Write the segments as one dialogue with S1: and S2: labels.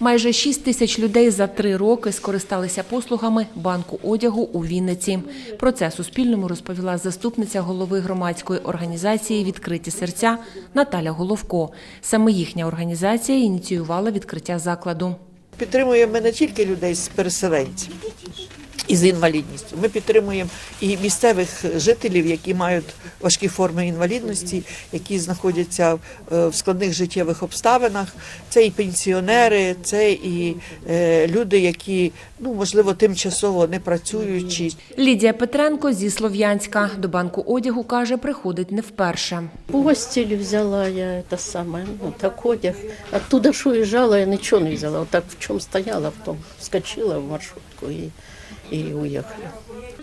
S1: Майже 6 тисяч людей за три роки скористалися послугами банку одягу у Вінниці. Про це Суспільному розповіла заступниця голови громадської організації Відкриті серця Наталя Головко. Саме їхня організація ініціювала відкриття закладу.
S2: Підтримуємо не тільки людей з переселенців і з інвалідністю. Ми підтримуємо і місцевих жителів, які мають важкі форми інвалідності, які знаходяться е, в складних життєвих обставинах. Це і пенсіонери, це і е, люди, які ну можливо тимчасово не працюючі.
S1: Лідія Петренко зі Слов'янська до банку одягу каже, приходить не вперше.
S3: Постіль взяла я это самое, ну так одяг. Оттуда що уезжала, я нічого не взяла. Отак в чому стояла, в тому скочила в маршрутку і, і уїхала.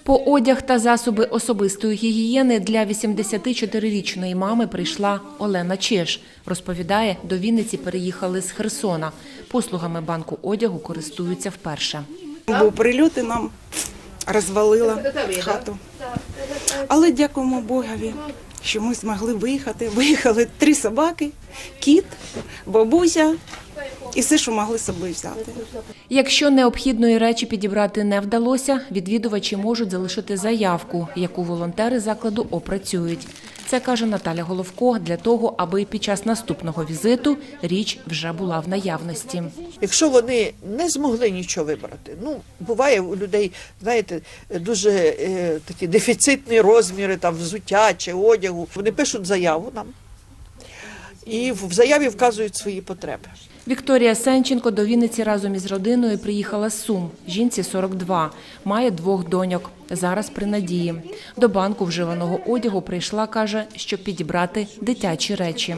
S1: По одяг та засоби особистої гігієни для 84-річної мами прийшла Олена Чеш. Розповідає, до Вінниці переїхали з Херсона. Послугами банку одягу користуються вперше.
S4: Бо прильоти нам розвалило хату. Але дякуємо Богові, що ми змогли виїхати. Виїхали три собаки, кіт, бабуся і все, що могли з собою взяти.
S1: Якщо необхідної речі підібрати не вдалося, відвідувачі можуть залишити заявку, яку волонтери закладу опрацюють. Це каже Наталя Головко для того, аби під час наступного візиту річ вже була в наявності.
S2: Якщо вони не змогли нічого вибрати, ну буває у людей, знаєте, дуже е, такі дефіцитні розміри там взуття чи одягу. Вони пишуть заяву нам і в заяві вказують свої потреби.
S1: Вікторія Сенченко до Вінниці разом із родиною приїхала з Сум. Жінці 42, має двох доньок. Зараз при надії. До банку вживаного одягу прийшла, каже, щоб підібрати дитячі речі.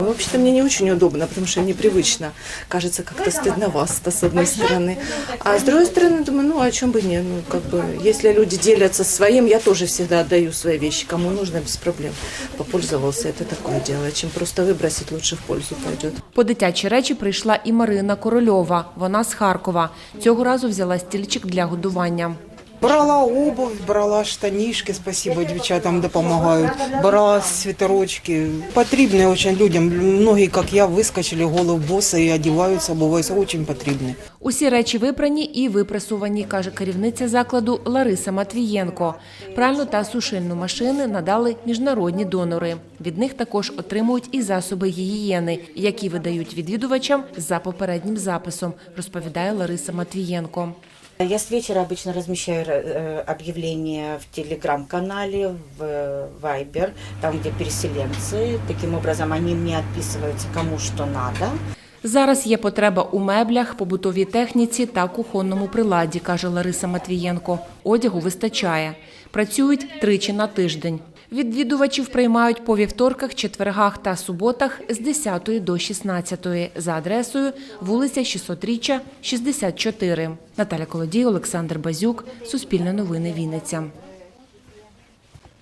S5: Вообще-то мне не очень удобно, потому что непривычно. Кажется, как-то стыдновато с одной стороны. А с другой стороны, думаю, ну о чем бы не, ну как бы, если люди делятся своим, я тоже всегда отдаю свои вещи, кому нужно, без проблем. Попользовался, это такое дело. Чем просто выбросить, лучше в пользу пойдет.
S1: По дитячі речі прийшла і Марина Корольова. Вона з Харкова. Цього разу взяла стільчик для годування.
S6: Брала обувь, брала штанишки, спасибо дівчатам допомагають. Брала світерочки. Потрібні дуже людям. Многі, як я, вискочили голову боси і одягаються, бувають дуже потрібні.
S1: Усі речі випрані і випресувані, каже керівниця закладу Лариса Матвієнко. Пральну та сушильну машини надали міжнародні донори. Від них також отримують і засоби гігієни, які видають відвідувачам за попереднім записом, розповідає Лариса Матвієнко.
S7: Я с вечера обычно размещаю э, объявления в телеграм-канале, в э, Viber, там, где переселенцы. Таким образом, они мне отписываются, кому что надо.
S1: Зараз є потреба у меблях, побутовій техніці та кухонному приладі, каже Лариса Матвієнко. Одягу вистачає. Працюють тричі на тиждень. Відвідувачів приймають по вівторках, четвергах та суботах з 10 до 16 за адресою вулиця 600-річчя, 64. Наталя Колодій, Олександр Базюк, Суспільне новини Вінниця.